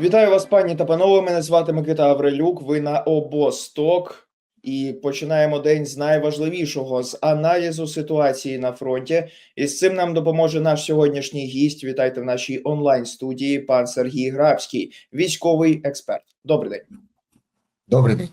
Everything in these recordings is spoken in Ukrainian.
Вітаю вас, пані та панове. Мене звати Микита Аврелюк. Ви на обосток. І починаємо день з найважливішого з аналізу ситуації на фронті. І з цим нам допоможе наш сьогоднішній гість. Вітайте в нашій онлайн студії, пан Сергій Грабський, військовий експерт. Добрий день, Добрий день.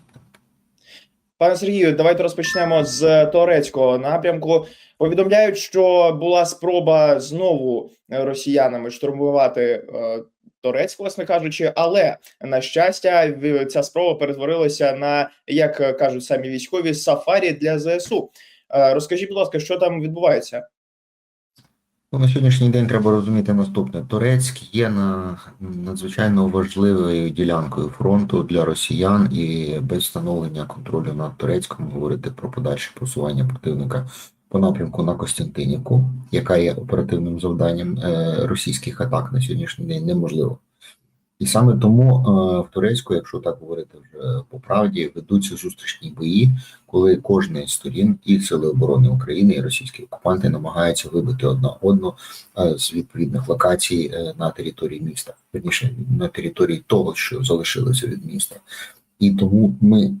пане Сергію. Давайте розпочнемо з турецького напрямку. Повідомляють, що була спроба знову росіянами штурмувати е, Торець, власне кажучи, але на щастя, ця спроба перетворилася на як кажуть самі військові сафарі для ЗСУ. Е, Розкажіть, будь ласка, що там відбувається? Ну, на сьогоднішній день треба розуміти наступне: Турецьк є на надзвичайно важливою ділянкою фронту для росіян, і без встановлення контролю над Турецьком говорити про подальше просування противника по напрямку на Костянтинівку, яка є оперативним завданням е, російських атак на сьогоднішній день, неможливо. І саме тому е, в Турецьку, якщо так говорити вже по правді, ведуться зустрічні бої, коли кожна з сторін і Сили оборони України і російські окупанти намагаються вибити одна одну е, з відповідних локацій на території міста, верніше на території того, що залишилося від міста. І тому ми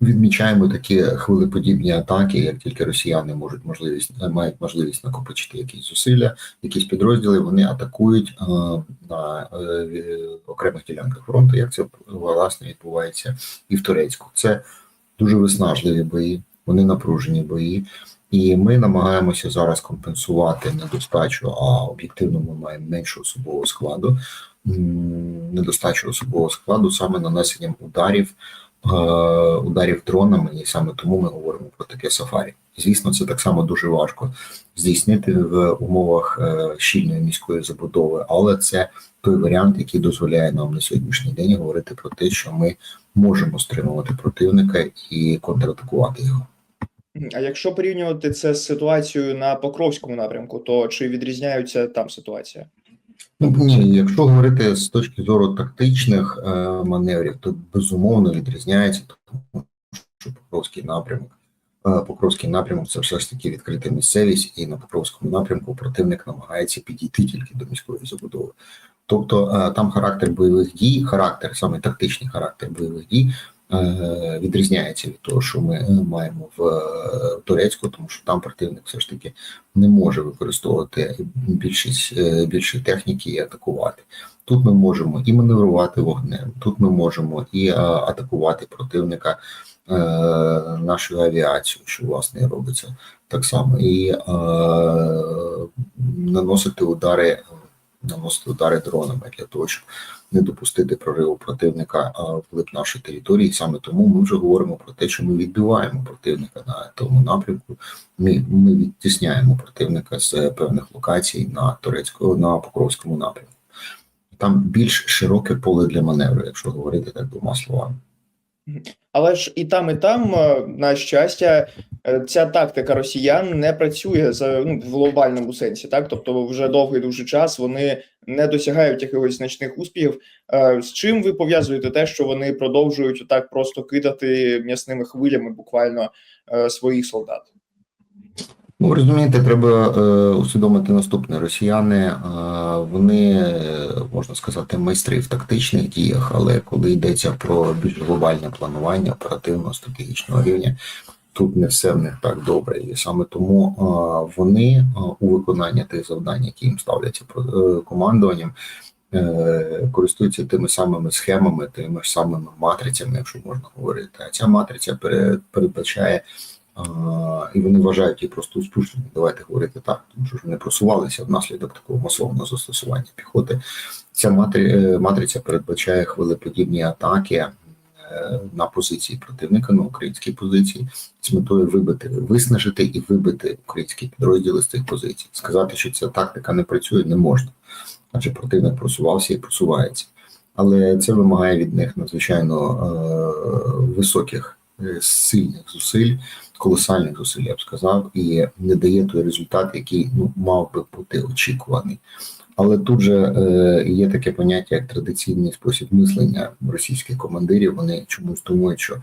відмічаємо такі хвилеподібні атаки, як тільки росіяни можуть можливість е, мають можливість накопичити якісь зусилля, якісь підрозділи, вони атакують е, на е, окремих ділянках фронту, як це власне відбувається і в Турецьку. Це дуже виснажливі бої, вони напружені бої. І ми намагаємося зараз компенсувати недостачу, а об'єктивно ми маємо менше особового складу, недостачу особового складу саме нанесенням ударів, ударів дронами, і саме тому ми говоримо про таке сафарі. Звісно, це так само дуже важко здійснити в умовах е, щільної міської забудови, але це той варіант, який дозволяє нам на сьогоднішній день говорити про те, що ми можемо стримувати противника і контратакувати його. А якщо порівнювати це з ситуацією на Покровському напрямку, то чи відрізняються там ситуація? Ну, ні, якщо говорити з точки зору тактичних е, маневрів, то безумовно відрізняється, тому що Покровський напрямок. е, Покровський напрямок це все ж таки відкрита місцевість, і на Покровському напрямку противник намагається підійти тільки до міської забудови. Тобто е, там характер бойових дій, характер, саме тактичний характер бойових дій відрізняється від того, що ми е, маємо в е, Турецьку, тому що там противник все ж таки не може використовувати більшість е, більше техніки і атакувати. Тут ми можемо і маневрувати вогнем, тут ми можемо і е, атакувати противника е, нашою авіацією, що власне робиться так само, і е, наносити удари, наносити удари дронами для того, щоб не допустити прориву противника а, вглиб нашої території. Саме тому ми вже говоримо про те, що ми відбиваємо противника на тому напрямку. Ми, ми відтісняємо противника з певних локацій на турецькому на Покровському напрямку. Там більш широке поле для маневру, якщо говорити так двома словами. Але ж і там, і там, е, на щастя, е, ця тактика росіян не працює за ну, в глобальному сенсі, так тобто вже довгий дуже час вони не досягають якихось значних успіхів. Е, З чим ви пов'язуєте те, що вони продовжують так просто кидати м'ясними хвилями буквально своїх солдат? Ну, розумієте, треба е, усвідомити наступне: росіяни е, вони е, можна сказати майстри в тактичних діях, але коли йдеться про більш глобальне планування оперативного стратегічного рівня, тут не все в них так добре. І саме тому е, вони е, у виконанні тих завдань, які їм ставляться е, командуванням. е, Користуються тими самими схемами, тими ж самими матрицями, якщо можна говорити. А ця матриця пере- передбачає і вони вважають її просто успішними. Давайте говорити так, тому що вони просувалися внаслідок такого масового застосування піхоти. Ця матри, е, матриця передбачає хвилеподібні атаки е, на позиції противника, на українські позиції, з метою вибити, виснажити і вибити українські підрозділи з цих позицій. Сказати, що ця тактика не працює, не можна, адже противник просувався і просувається. Але це вимагає від них надзвичайно е, високих е, сильних зусиль колосальних зусиль, я б сказав, і не дає той результат, який ну мав би бути очікуваний. Але тут же е, є таке поняття, як традиційний спосіб мислення російських командирів. Вони чомусь думають, що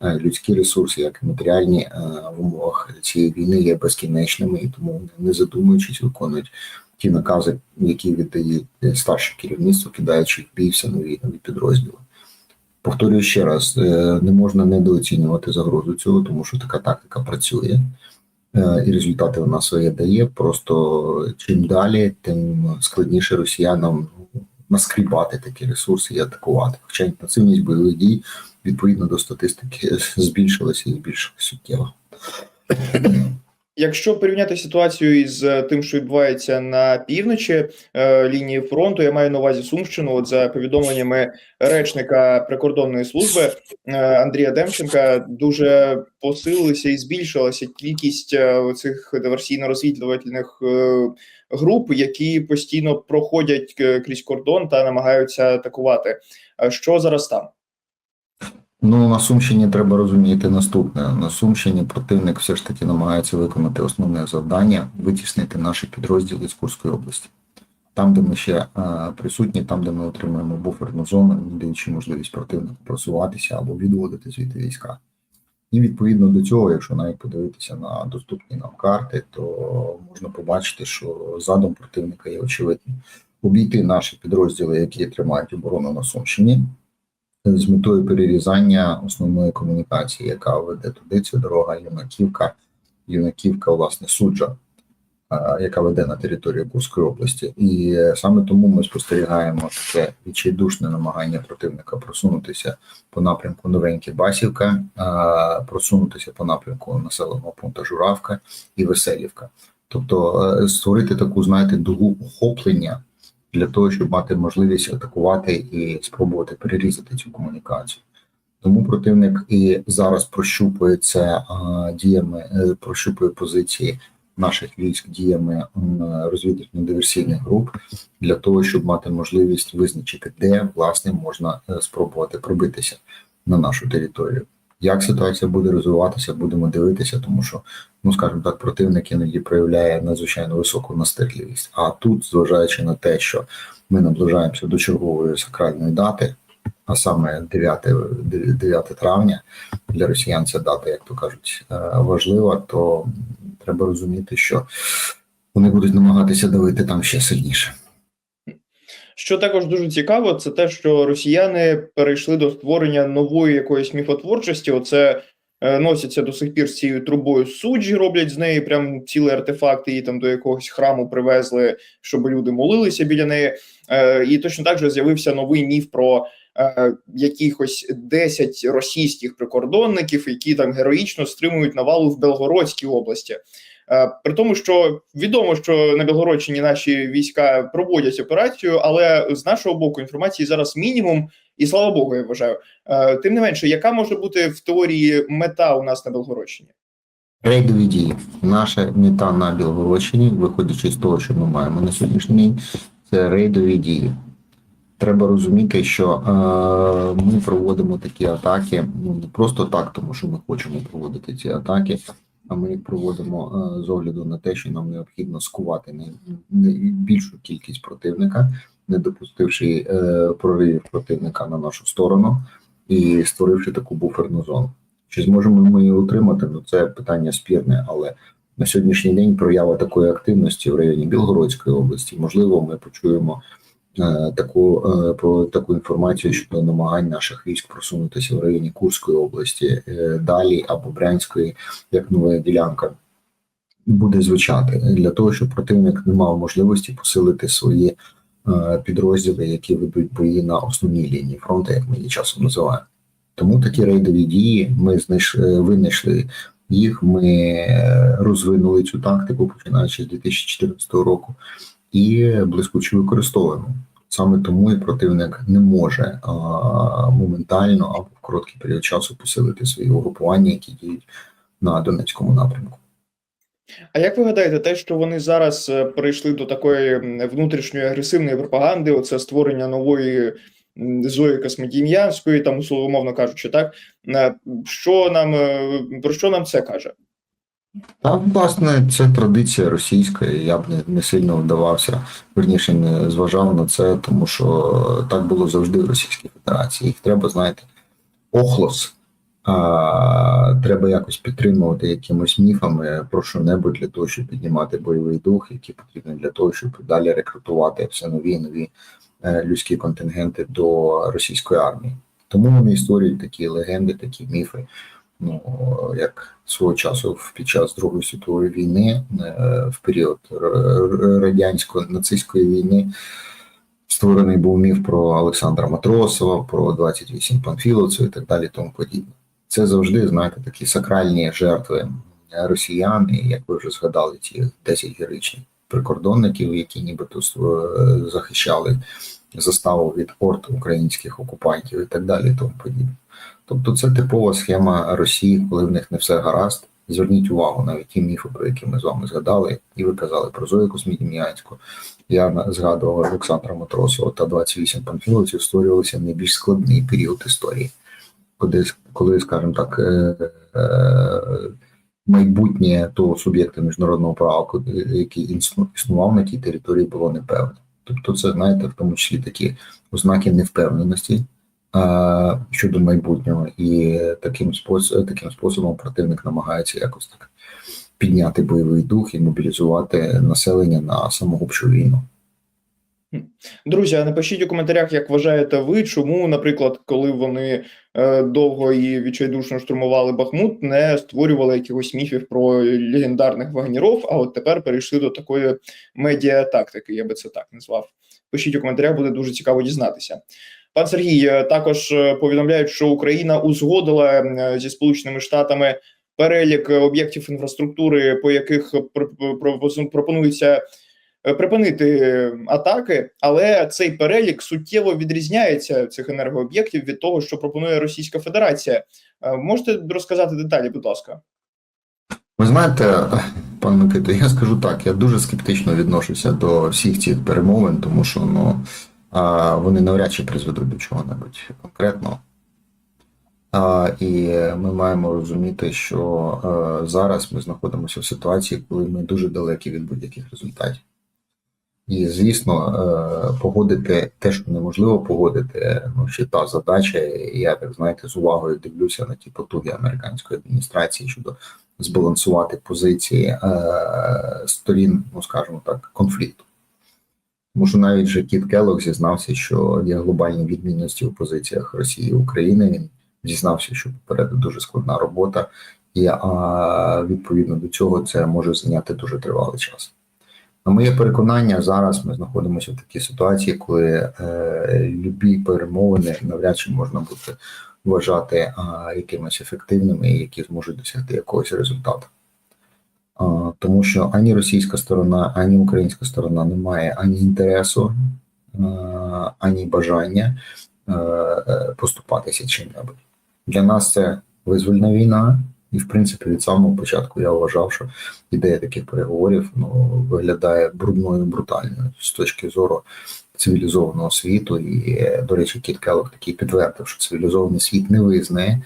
е, людські ресурси, як і матеріальні е, в умовах цієї війни, є безкінечними, і тому вони не задумуючись виконують ті накази, які віддає е, старше керівництво, кидаючи в бій все нові нові підрозділи. Повторюю ще раз: е, не можна недооцінювати загрозу цього, тому що така тактика працює. Е, І результати вона своє дає. Просто чим далі, тим складніше росіянам ну, наскрібати такі ресурси і атакувати. Хоча інтенсивність бойових дій відповідно до статистики збільшилася і збільшилася суттєво. Якщо порівняти ситуацію із е, тим, що відбувається на півночі е, лінії фронту, я маю на увазі Сумщину. От за повідомленнями речника прикордонної служби е, Андрія Демченка, дуже посилилася і збільшилася кількість е, цих диверсійно-розвідувальних е, груп, які постійно проходять е, крізь кордон та намагаються атакувати. А Що зараз там? Ну на Сумщині треба розуміти наступне: на Сумщині противник все ж таки намагається виконати основне завдання витіснити наші підрозділи з Курської області. Там, де ми ще е, присутні, там, де ми отримуємо буферну зону, даючи можливість противнику просуватися або відводити звідти війська. І відповідно до цього, якщо навіть подивитися на доступні нам карти, то можна побачити, що задум противника є очевидним. Обійти наші підрозділи, які тримають оборону на Сумщині, з метою перерізання основної комунікації, яка веде туди. Це дорога Юнаківка, Юнаківка, власне, суджа, яка веде на територію Курської області. І саме тому ми спостерігаємо таке відчайдушне намагання противника просунутися по напрямку Новеньке Басівка, просунутися по напрямку населеного пункту Журавка і Веселівка. Тобто е, створити таку, знаєте, дугу охоплення для того, щоб мати можливість атакувати і спробувати перерізати цю комунікацію. Тому противник і зараз прощупує це а, діями, е, прощупує позиції наших військ діями розвідувально-диверсійних груп для того, щоб мати можливість визначити, де власне можна е, спробувати пробитися на нашу територію. Як ситуація буде розвиватися, будемо дивитися, тому що, ну скажімо так, противник іноді проявляє надзвичайно високу настирливість. А тут, зважаючи на те, що ми наближаємося до чергової сакральної дати, а саме 9, 9 травня, для росіян ця дата, як то кажуть, е, важлива, то треба розуміти, що вони будуть намагатися давити там ще сильніше. Що також дуже цікаво, це те, що росіяни перейшли до створення нової якоїсь міфотворчості. Оце е, носяться до сих пір з цією трубою суджі, роблять з неї прям цілий артефакт, її там до якогось храму привезли, щоб люди молилися біля неї. Е, і точно так же з'явився новий міф про е, якихось 10 російських прикордонників, які там героїчно стримують навалу в Белгородській області. Е, При тому, що відомо, що на Білгородщині наші війська проводять операцію, але з нашого боку інформації зараз мінімум, і слава Богу, я вважаю. Е, Тим не менше, яка може бути в теорії мета у нас на Білгородщині? Рейдові дії. Наша мета на Білгородщині, виходячи з того, що ми маємо на сьогоднішній день, це рейдові дії. Треба розуміти, що е, ми проводимо такі атаки ну, не просто так, тому що ми хочемо проводити ці атаки, а ми їх проводимо е, з огляду на те, що нам необхідно скувати більшу кількість противника, не допустивши е, проривів противника на нашу сторону і створивши таку буферну зону. Чи зможемо ми її утримати? Ну це питання спірне, але на сьогоднішній день проява такої активності в районі Білгородської області. Можливо, ми почуємо таку е, про таку інформацію щодо намагань наших військ просунутися в районі Курської області е, далі або Брянської, як нова ділянка. Буде звучати для того, щоб противник не мав можливості посилити свої е, підрозділи, які ведуть бої на основній лінії фронту, як ми її часом називаємо. Тому такі рейдові дії ми знайшли, винайшли їх. Ми е, розвинули цю тактику, починаючи з 2014 року, і блискуче використовуємо. Саме тому і противник не може а, моментально або в короткий період часу посилити свої угрупування, які діють на Донецькому напрямку. А як ви гадаєте, те, що вони зараз е, перейшли до такої внутрішньої агресивної пропаганди, оце створення нової Зої Космодім'янської, там условно кажучи, так е, що нам е, про що нам це каже? Та, власне, це традиція російська, і я б не, не сильно вдавався, верніше не зважав на це, тому що так було завжди в Російській Федерації. Їх треба, знаєте, охлос А, треба якось підтримувати якимось міфами про що-небудь для того, щоб піднімати бойовий дух, які потрібні для того, щоб далі рекрутувати все нові і нові е, людські контингенти до російської армії. Тому вони і створюють такі легенди, такі міфи. Ну як свого часу під час Другої світової війни, е, в період радянсько-нацистської війни, створений був міф про Олександра Матросова, про 28 панфіловців і так далі, тому подібне. Це завжди, знаєте, такі сакральні жертви росіян, і як ви вже згадали, ті 10 героїчних прикордонників, які нібито е, захищали заставу від орд українських окупантів і так далі, тому подібне. Тобто це типова схема Росії, коли в них не все гаразд. Зверніть увагу навіть ті міфи, про які ми з вами згадали, і ви казали про Зою Космідім'янську. Я згадував Олександра Матросова та 28 панфіловців створювалися найбільш складний період історії, коли, коли скажімо так, е, е, майбутнє того суб'єкта міжнародного права, який існував на тій території, було непевне. Тобто, це знаєте, в тому числі такі ознаки невпевненості щодо майбутнього, і таким способом, таким способом противник намагається якось так підняти бойовий дух і мобілізувати населення на самогубчу війну. Друзі, а напишіть у коментарях, як вважаєте ви, чому, наприклад, коли вони е, довго і відчайдушно штурмували Бахмут, не створювали якихось міфів про легендарних вагніров, а от тепер перейшли до такої медіатактики, я би це так назвав. Пишіть у коментарях, буде дуже цікаво дізнатися. Пан Сергій е, також е, повідомляють, що Україна узгодила е, зі Сполученими Штатами перелік об'єктів інфраструктури, по яких пр- пр- пропонується припинити атаки, але цей перелік суттєво відрізняється цих енергооб'єктів від того, що пропонує Російська Федерація. Можете розказати деталі, будь ласка? Ви знаєте, пан Микито, я скажу так, я дуже скептично відношуся до всіх цих перемовин, тому що ну, вони навряд чи призведуть до чого-небудь конкретного. І ми маємо розуміти, що е, зараз ми знаходимося в ситуації, коли ми дуже далекі від будь-яких результатів. І, звісно, е, погодити те, що неможливо погодити, ну, ще та задача, я так знаєте, з увагою дивлюся на ті потуги американської адміністрації щодо збалансувати позиції е, сторін, ну скажімо так, конфлікту. Тому що навіть же Кіт Келлог зізнався, що є глобальні відмінності у позиціях Росії і України. Він зізнався, що попереду дуже складна робота, і а, відповідно до цього це може зайняти дуже тривалий час. На моє переконання, зараз ми знаходимося в такій ситуації, коли е, любі перемовини навряд чи можна буде вважати а, якимись ефективними які зможуть досягти якогось результату. Тому що ані російська сторона, ані українська сторона не має ані інтересу, ані бажання е, е, поступатися чим-небудь. Для нас це визвольна війна, і в принципі від самого початку я вважав, що ідея таких переговорів ну, виглядає брудною, брутальною з точки зору цивілізованого світу. І, е, до речі, Кіт Келлог такий підтвердив, що цивілізований світ не визнає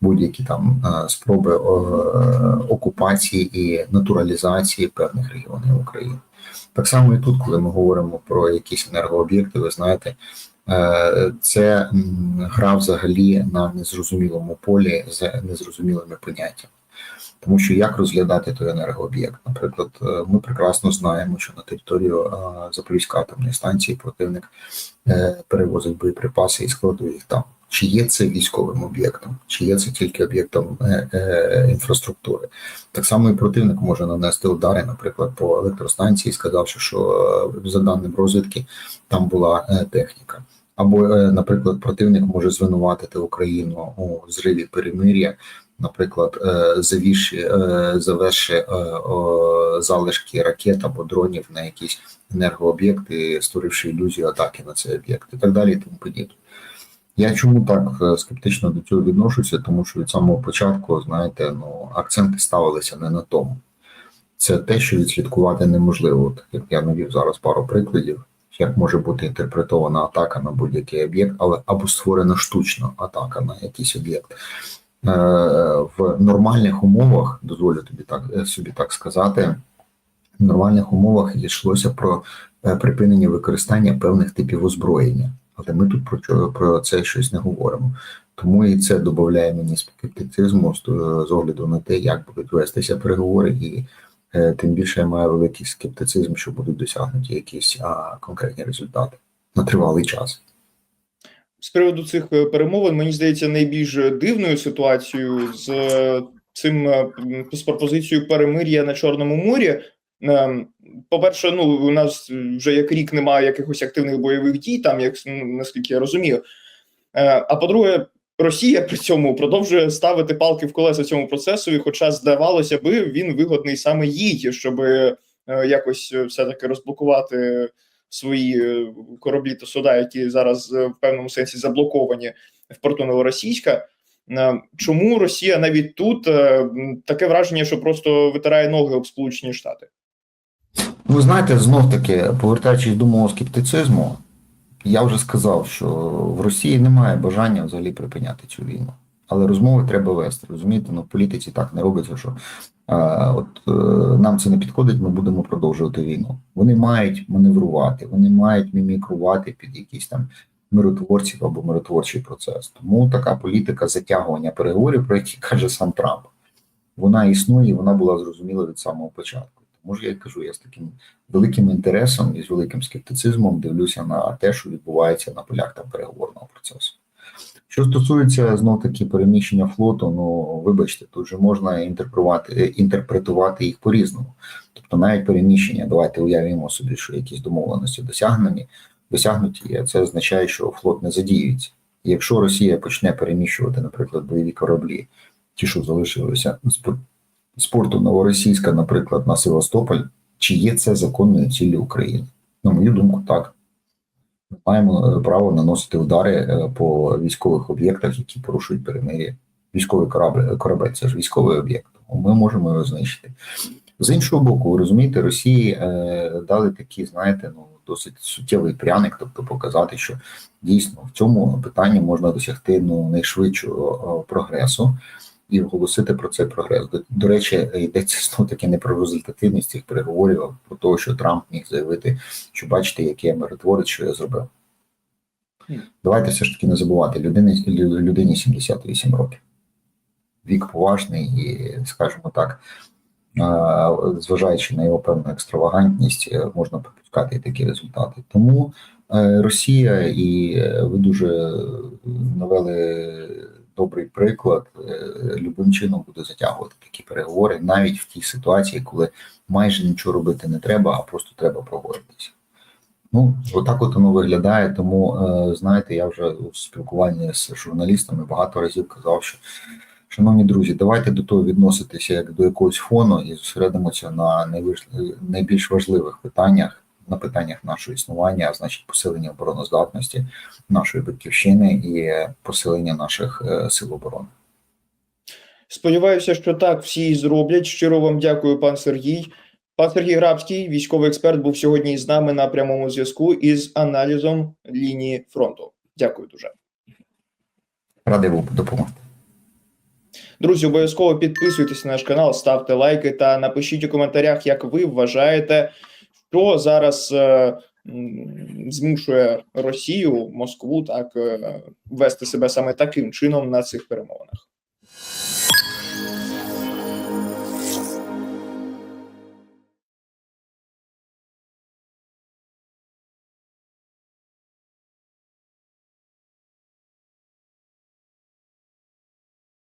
будь-які там е, спроби е, окупації і натуралізації певних регіонів України. Так само і тут, коли ми говоримо про якісь енергооб'єкти, ви знаєте, е, це гра взагалі на незрозумілому полі з незрозумілими поняттями. Тому що як розглядати той енергооб'єкт? Наприклад, ми прекрасно знаємо, що на територію Запорізької атомної станції противник перевозить боєприпаси і складує їх там. Чи є це військовим об'єктом, чи є це тільки об'єктом е, е, інфраструктури? Так само і противник може нанести удари, наприклад, по електростанції, сказавши, що е, за даним розвідки там була е, техніка. Або, е, наприклад, противник може звинуватити Україну у зриві перемир'я, наприклад, е, завівши, е, завезши о, залишки ракет або дронів на якісь енергооб'єкти, створивши ілюзію атаки на цей об'єкт, і так далі, і тому подібне. Я чому так е, скептично до цього відношуся? Тому що від самого початку, знаєте, ну акценти ставилися не на тому. Це те, що відслідкувати неможливо. Так як я навів зараз пару прикладів, як може бути інтерпретована атака на будь-який об'єкт, але або створена штучно атака на якийсь об'єкт. Е, В нормальних умовах, дозволю тобі так е, собі так сказати, в нормальних умовах йшлося про припинення використання певних типів озброєння. Але ми тут про, про це щось не говоримо. Тому і це додає мені скептицизму з, з огляду на те, як будуть вестися переговори, і е, тим більше я маю великий скептицизм, що будуть досягнуті якісь а, конкретні результати на тривалий час. з приводу цих е, перемовин, мені здається, найбільш дивною ситуацією з е, цим е, з пропозицією перемир'я на Чорному морі. Ем, По-перше, ну у нас вже як рік немає якихось активних бойових дій, там як ну, наскільки я розумію. Е, А по-друге, Росія при цьому продовжує ставити палки в колеса цьому процесу, і хоча здавалося би, він вигодний саме їй, щоб е, якось е, все-таки розблокувати свої е, кораблі та суда, які зараз в певному сенсі заблоковані в порту Новоросійська. Чому Росія навіть тут таке враження, що просто витирає ноги об Сполучені Штати? Ну, Ви знаєте, знов таки, повертаючись до мого скептицизму, я вже сказав, що в Росії немає бажання взагалі припиняти цю війну. Але розмови треба вести. Розумієте, ну в політиці так не робиться, що а, от е, нам це не підходить, ми будемо продовжувати війну. Вони мають маневрувати, вони мають мімікрувати під якісь там миротворців або миротворчий процес. Тому така політика затягування переговорів, про які каже сам Трамп, вона існує, і вона була зрозуміла від самого початку. Тому ж я кажу, я з таким великим інтересом і з великим скептицизмом дивлюся на те, що відбувається на полях там переговорного процесу. Що стосується знов таки переміщення флоту, ну вибачте, тут же можна інтерпретувати, інтерпретувати їх по-різному. Тобто навіть переміщення, давайте уявимо собі, що якісь домовленості досягнені, досягнуті, це означає, що флот не задіюється. І якщо Росія почне переміщувати, наприклад, бойові кораблі, ті, що залишилися з пор- з порту Новоросійська, наприклад, на Севастополь, чи є це законною ціллю України? На мою думку, так. Ми маємо е, право наносити удари е, по військових об'єктах, які порушують перемир'я. Військовий корабель, корабель це ж військовий об'єкт. Ми можемо його знищити. З іншого боку, ви розумієте, Росії е, дали такий, знаєте, ну досить суттєвий пряник, тобто показати, що дійсно в цьому питанні можна досягти ну найшвидшого е, прогресу і оголосити про цей прогрес. До, до речі, йдеться знову таки не про результативність цих переговорів, а про те, що Трамп міг заявити, що бачите, який я миротворець, що я зробив. Давайте все ж таки не забувати, людині, людині 78 років. Вік поважний і, скажімо так, зважаючи на його певну екстравагантність, е, можна пропускати і такі результати. Тому е, Росія, і е, ви дуже навели добрий приклад, е, любим чином буде затягувати такі переговори, навіть в тій ситуації, коли майже нічого робити не треба, а просто треба проговоритися. Ну, отак от воно виглядає. Тому е, знаєте, я вже у спілкуванні з журналістами багато разів казав, що шановні друзі, давайте до того відноситися як до якогось фону і зосередимося на найбільш важливих питаннях, на питаннях нашого існування, а значить посилення обороноздатності нашої батьківщини і посилення наших е, сил оборони. Сподіваюся, що так всі зроблять. Щиро вам дякую, пан Сергій. Пан Сергій Грабський, військовий експерт, був сьогодні з нами на прямому зв'язку із аналізом лінії фронту. Дякую дуже. Радий був допомогти. Друзі, обов'язково підписуйтесь на наш канал, ставте лайки та напишіть у коментарях, як ви вважаєте, що зараз е, змушує Росію, Москву так е, вести себе саме таким чином на цих перемовинах.